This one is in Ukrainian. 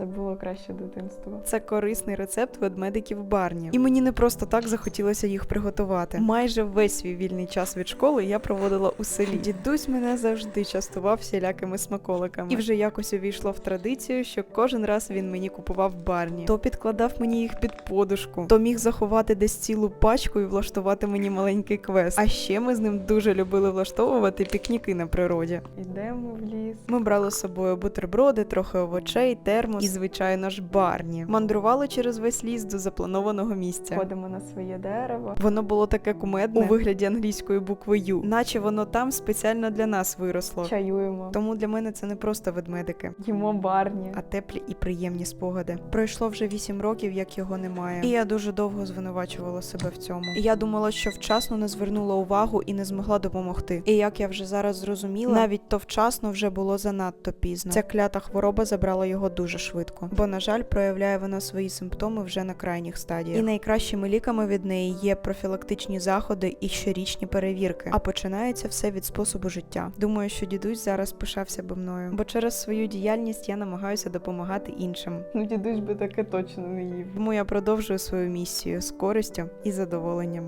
Це було краще дитинство. Це корисний рецепт ведмедиків барні. І мені не просто так захотілося їх приготувати. Майже весь свій вільний час від школи я проводила у селі. Дідусь мене завжди частував всілякими смаколиками. І вже якось увійшло в традицію, що кожен раз він мені купував барні. То підкладав мені їх під подушку, то міг заховати десь цілу пачку і влаштувати мені маленький квест. А ще ми з ним дуже любили влаштовувати пікніки на природі. Йдемо в ліс. Ми брали з собою бутерброди, трохи овочей, термос і, звичайно ж, барні. Мандрували через весь ліс до запланованого місця. Ходимо на своє дерево. Воно було таке кумедне у вигляді англійської букви Ю, наче воно там спеціально для нас виросло. Чаюємо. Тому для мене це не просто ведмедики. Їмо барні. А теплі і приємні спогади. Пройшло вже вісім років, як його немає. І я дуже довго звинувачувала себе в цьому. І я думала, що вчасно не звернула увагу і не змогла допомогти. І як я вже зараз зрозуміла, навіть то вчасно вже було занадто пізно. Ця клята хвороба забрала його дуже швидко. Бо, на жаль, проявляє вона свої симптоми вже на крайніх стадіях. І найкращими ліками від неї є профілактичні заходи і щорічні перевірки. А починається все від способу життя. Думаю, що дідусь зараз пишався би мною, бо через свою діяльність я намагаюся допомагати іншим. Ну, дідусь би таке точно не їв. Тому я продовжую свою місію з користю і задоволенням.